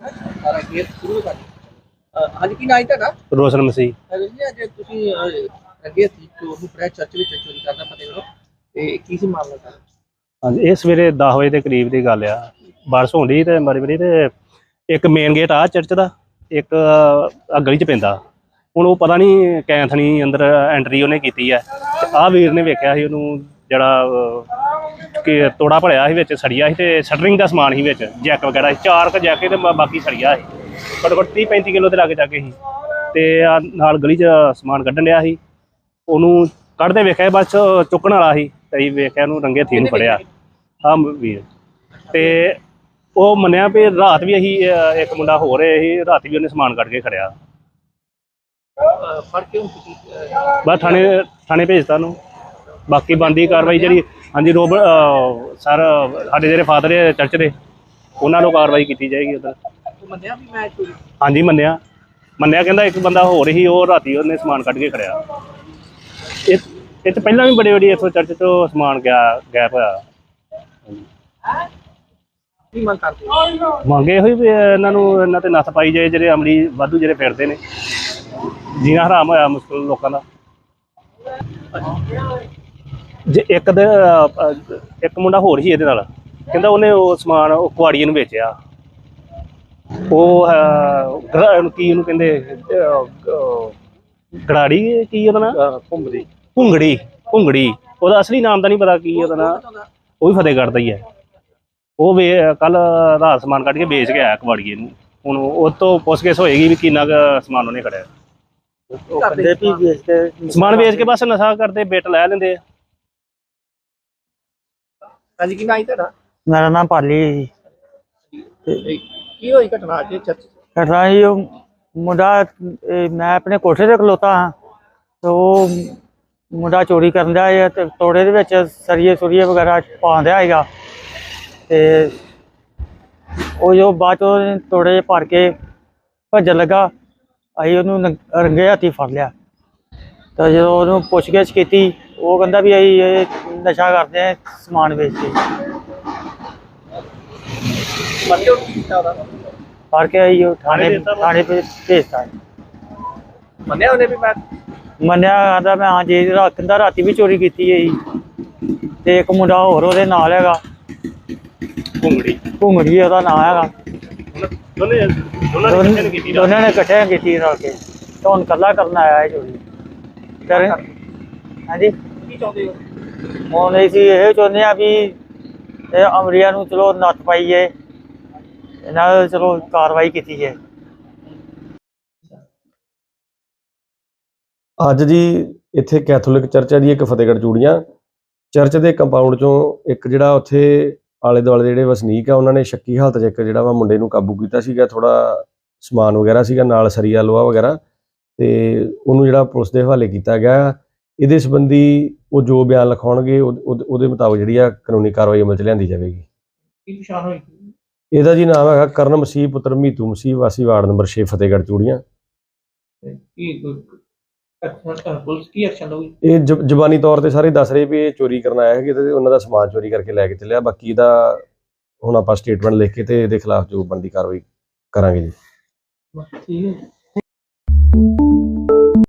ਸਾਰਾ ਗੇਟ ਸ਼ੁਰੂ ਕਰ ਅਹ ਅੱਜ ਕੀ ਨਾਮ ਤੁਹਾਡਾ? ਰੋਸ਼ਨ ਮਸੀਹ। ਅਹ ਜੀ ਅੱਜ ਤੁਸੀਂ ਅਹ, ਅੱਗੇ ਸੀ ਚੋਰ ਨੂੰ ਪ੍ਰੈਸ ਚਰਚ ਵਿੱਚ ਚੋਰੀ ਕਰਦਾ ਪਤਾ ਕਰੋ। ਤੇ ਕੀ ਸੀ ਮਾਮਲਾ ਸਰ ਹਾਂਜੀ ਇਹ ਸਵੇਰੇ 10 ਵਜੇ ਦੇ ਕਰੀਬ ਦੀ ਗੱਲ ਆ। ਬਾਰਿਸ਼ ਹੋਣ ਡਈ ਤੇ ਮਾਰੀ ਮਾਰੀ ਤੇ ਇੱਕ ਮੇਨ ਗੇਟ ਆ ਚਰਚ ਦਾ ਇੱਕ ਆ ਗਲੀ ਚ ਪੈਂਦਾ। ਹੁਣ ਉਹ ਪਤਾ ਨਹੀਂ ਕੈਂਥਣੀ ਅੰਦਰ ਐਂਟਰੀ ਉਹਨੇ ਕੀਤੀ ਆ। ਆ ਵੀਰ ਨੇ ਵੇਖਿਆ ਸੀ ਉਹਨੂੰ ਜਿਹੜਾ ਅਹ, ਕਿ ਤੋੜਾ ਭਲਿਆ ਸੀ ਵਿੱਚ ਸੜੀਆ ਸੀ ਤੇ ਸ਼ਟਰਿੰਗ ਦਾ ਸਮਾਨ ਸੀ ਵਿੱਚ ਜੈਕ ਵਗੈਰਾ ਸੀ। ਚਾਰ ਕ ਜੈਕੇ ਤੇ ਬਾ- ਬਾਕੀ ਸੜੀਆ ਸੀ। ਘੱਟੋ ਘੱਟ 30 35 ਕਿਲੋ ਦੇ ਲਾਗੇ ਜਾ ਕੇ ਸੀ। ਤੇ ਨਾਲ ਗਲੀ ਚ ਸਮਾਨ ਕੱਢਣ ਡਿਆ ਸੀ। ਉਹਨੂੰ ਕੱਢਦੇ ਵੇਖਿਆ ਬਸ ਚੁੱਕਣ ਵਾਲਾ ਸੀ। ਤੇ ਅਸੀਂ ਵੇਖਿਆ ਉਹਨੂੰ ਰੰਗੇ ਹੱਥੀਂ ਨੂੰ ਫੜਿਆ। ਹਾਂ ਵੀਰ ਤੇ ਉਹ ਮੰਨਿਆ ਵੀ ਰਾਤ ਵੀ ਅਸੀਂ ਅਹ, ਇੱਕ ਮੁੰਡਾ ਹੋ ਰਿਹਾ ਸੀ ਰਾਤ ਵੀ ਉਹਨੇ ਸਮਾਨ ਕੱਢ ਕੇ ਖੜਿਆ। ਫੜ ਕੇ ਹੁਣ ਤੁਸੀਂ ਅਹ, ਬਸ ਥਾਣੇ ਥਾਣੇ ਭੇਜਤਾ ਨੂੰ ਬਾਕੀ ਬੰਦੀ ਕਾਰਵਾਈ ਜਿਹੜੀ ਹਾਂਜੀ ਰੋਬ ਸਰ ਸਾਡੇ ਜਿਹੜੇ ਫਾਦਰ ਹੈ ਚਰਚ ਦੇ ਉਹਨਾਂ ਨੂੰ ਕਾਰਵਾਈ ਕੀਤੀ ਜਾਏਗੀ ਉਧਰ। ਮੰਨਿਆ ਵੀ ਮੈਂ ਚੋਰੀ ਹਾਂਜੀ ਮੰਨਿਆ। ਮੰਨਿਆ ਕਹਿੰਦਾ ਇੱਕ ਬੰਦਾ ਹੋਰ ਹੀ ਉਹ ਰਾਤੀ ਉਹਨੇ ਸਮਾਨ ਕੱਢ ਕੇ ਖੜਿਆ। ਇਹ ਇਹ ਤੋਂ ਪਹਿਲਾਂ ਵੀ ਬੜੇ ਬੜੀ ਇੱਥੋਂ ਚਰਚ ਤੋਂ ਸਮਾਨ ਗਿਆ ਗੈਪ ਹੋਇਆ। ਕੀ ਮੰਗ ਕਰਦੇ? ਮੰਗੇ ਹੋਈ ਵੀ ਇਹਨਾਂ ਨੂੰ ਇਹਨਾਂ ਤੇ ਨੱਥ ਪਾਈ ਜਾਏ ਜਿਹੜੇ ਅਮਲੀ ਵਾਧੂ ਜਿਹੜੇ ਫਿਰਦੇ ਨੇ। ਜੀਣਾ ਹਰਾਮ ਹੋਇਆ ਮੁਸ਼ਕਲ ਲੋਕਾਂ ਦਾ। ਜੇ ਇੱਕ ਦੇ ਇੱਕ ਮੁੰਡਾ ਹੋਰ ਸੀ ਇਹਦੇ ਨਾਲ ਕਹਿੰਦਾ ਉਹਨੇ ਉਹ ਸਮਾਨ ਉਹ ਕੁਆੜੀਏ ਨੂੰ ਵੇਚਿਆ। ਉਹ ਕੀ ਉਹਨੂੰ ਕਹਿੰਦੇ ਗੜਾੜੀ ਕੀ ਉਹਦਾ ਨਾਮ ਭੁੰਗੜੀ ਭੁੰਗੜੀ ਭੁੰਗੜੀ। ਉਹਦਾ ਅਸਲੀ ਨਾਮ ਤਾਂ ਨਹੀਂ ਪਤਾ ਕੀ ਉਹਦਾ ਨਾਮ ਉਹ ਵੀ ਫਤਿਹਗੜ੍ਹ ਦਾ ਹੀ ਹੈ। ਉਹ ਵੇ ਕੱਲ ਰਾਤ ਸਮਾਨ ਕੱਢ ਕੇ ਵੇਚ ਕੇ ਆਇਆ ਕਵਾੜੀਏ ਨੂੰ। ਹੁਣ ਉਹ ਤੋਂ ਪੁੱਛਗਿੱਛ ਹੋਏਗੀ ਵੀ ਕਿੰਨਾ ਕੁ ਸਮਾਨ ਉਹਨੇ ਖੜਿਆ। ਕੇ ਸਮਾਨ ਵੇਚ ਕੇ ਬਸ ਨਸ਼ਾ ਕਰਦੇ ਬਿੱਟ ਲੈ ਲੈਂਦੇ ਆ। ਹਾਂਜੀ ਕੀ ਨਾਮ ਤੁਹਾਡਾ? ਮੇਰਾ ਨਾਮ ਪਾਲੀ ਹੈ ਜੀ। ਤੇ ਕੀ ਹੋਈ ਘਟਨਾ ਅੱਜ ਚਰਚ ਘਟਨਾ ਜੀ ਉਹ ਮੁੰਡਾ ਇਹ ਮੈਂ ਆਪਣੇ ਕੋਠੇ ਤੇ ਖਲੋਤਾ ਹਾਂ ਤੇ ਉਹ ਮੁੰਡਾ ਚੋਰੀ ਕਰਨ ਦਾ ਹੈ ਤੇ ਤੋੜੇ ਦੇ ਵਿੱਚ ਸਰੀਏ ਸੁਰੀਏ ਵਗੈਰਾ ਪਾਉਂਦਾ ਹੈਗਾ। ਤੇ ਉਹ ਜੋ ਬਾਅਦ ਚੋਂ ਤੋੜੇ 'ਚ ਭਰ ਕੇ ਭੱਜਣ ਲੱਗਾ ਅਸੀਂ ਉਹਨੂੰ ਰੰਗੇ ਹੱਥੀ ਫੜ ਲਿਆ। ਤਾਂ ਜਦੋਂ ਉਹਨੂੰ ਪੁੱਛਗਿੱਛ ਕੀਤੀ ਉਹ ਕਹਿੰਦਾ ਵੀ ਅਸੀਂ ਇਹ ਨਸ਼ਾ ਕਰਦੇ ਆ ਸਮਾਨ ਵੇਚ ਕੇ। ਮੰਨਿਓ ਕੀ ਕੀਤਾ ਉਹਦਾ? ਫੜ ਕੇ ਅਸੀਂ ਉਹ ਥਾਣੇ ਥਾਣੇ ਭੇ- ਭੇਜਤਾ। ਮੰਨਿਆ ਉਹਨੇ ਵੀ ਮੈਂ? ਮੰਨਿਆ ਆਦਾ ਮੈਂ ਹਾਂ ਜੀ ਰਾਤ ਕਹਿੰਦਾ ਰਾਤੀ ਵੀ ਚੋਰੀ ਕੀਤੀ ਹੈ ਜੀ। ਤੇ ਇੱਕ ਮੁੰਡਾ ਹੋਰ ਉਹਦੇ ਨਾਲ ਹੈਗਾ। ਭੁੰਗੜੀ ਘੁੰਗੜੀ ਉਹਦਾ ਨਾਂ ਹੈਗਾ। ਦੋਨੇ ਦੋਨਾਂ ਨੇ ਇਕੱਠੇ ਕੀਤੀ ਰਲ ਕੇ ਤੇ ਕੱਲਾ ਕਰਨ ਆਇਆ ਹੈ ਚੋਰੀ। ਕਰ ਹਾਂਜੀ? ਕੀ ਚਾਹੁੰਦੇ ਹੋ? ਹੁਣ ਅਸੀਂ ਇਹ ਚਾਹੁੰਦੇ ਆ ਵੀ ਇਹ ਅਮਰੀਆ ਨੂੰ ਚਲੋ ਨੱਥ ਪਾਈਏ ਇਹਨਾਂ ਨਾਲ ਚਲੋ ਕਾਰਵਾਈ ਕੀਤੀ ਜਾਏ। ਅੱਜ ਜੀ ਇੱਥੇ ਕੈਥੋਲਿਕ ਚਰਚ ਹੈ ਜੀ ਇੱਕ ਫਤਿਹਗੜ੍ਹ ਚੂੜੀਆਂ। ਚਰਚ ਦੇ ਕੰਪਾਊਂਡ ਚੋਂ ਇੱਕ ਜਿਹੜਾ ਉੱਥੇ ਆਲੇ ਦੁਆਲੇ ਦੇ ਜਿਹੜੇ ਵਸਨੀਕ ਆ ਉਹਨਾਂ ਨੇ ਸ਼ੱਕੀ ਹਾਲਤ 'ਚ ਇੱਕ ਜਿਹੜਾ ਵਾ ਮੁੰਡੇ ਨੂੰ ਕਾਬੂ ਕੀਤਾ ਸੀਗਾ ਥੋੜਾ ਸਮਾਨ ਵਗੈਰਾ ਸੀਗਾ ਨਾਲ ਸਰੀਆ ਲੋਹਾ ਵਗੈਰਾ ਤੇ ਉਹਨੂੰ ਜਿਹੜਾ ਪੁਲਿਸ ਦੇ ਹਵਾਲੇ ਕੀਤਾ ਗਿਆ। ਇਹਦੇ ਸੰਬੰਧੀ ਉਹ ਜੋ ਬਿਆਨ ਲਿਖਾਉਣਗੇ ਉਹ- ਉਹਦੇ ਮੁਤਾਬਕ ਜਿਹੜੀ ਆ ਕਾਨੂੰਨੀ ਕਾਰਵਾਈ ਅਮਲ 'ਚ ਲਿਆਂਦੀ ਜਾਵੇਗੀ। ਕੀ ਪਛਾਣ ਹੋਈ? ਇਹਦਾ ਜੀ ਨਾਮ ਹੈਗਾ ਕਰਨ ਮਸੀਹ ਪੁੱਤਰ ਮੀਤੂ ਮਸੀਹ ਵਾਸੀ ਵਾਰਡ ਨੰਬਰ 6 ਫਤਿਹਗੜ੍ਹ ਚੂੜੀਆਂ। ਤੇ ਕੀ ਕੋਈ ਐਕਸ਼ਨ ਪੁਲਿਸ ਕੀ ਐਕਸ਼ਨ ਲਊਗੀ? ਇਹ ਜ- ਜ਼ਬਾਨੀ ਤੌਰ ਤੇ ਸਾਰੇ ਦੱਸ ਰਹੇ ਵੀ ਇਹ ਚੋਰੀ ਕਰਨ ਆਇਆ ਹੈ ਤੇ ਉਹਨਾਂ ਦਾ ਸਮਾਨ ਚੋਰੀ ਕਰਕੇ ਲੈ ਕੇ ਚੱਲਿਆ। ਬਾਕੀ ਇਹਦਾ ਹੁਣ ਆਪਾਂ ਸਟੇਟਮੈਂਟ ਲਿਖ ਕੇ ਤੇ ਇਹਦੇ ਖਿਲਾਫ ਜੋ ਬਣਦੀ ਕਾਰਵਾਈ ਕਰਾਂਗੇ ਜੀ। ਠੀਕ ਹੈ।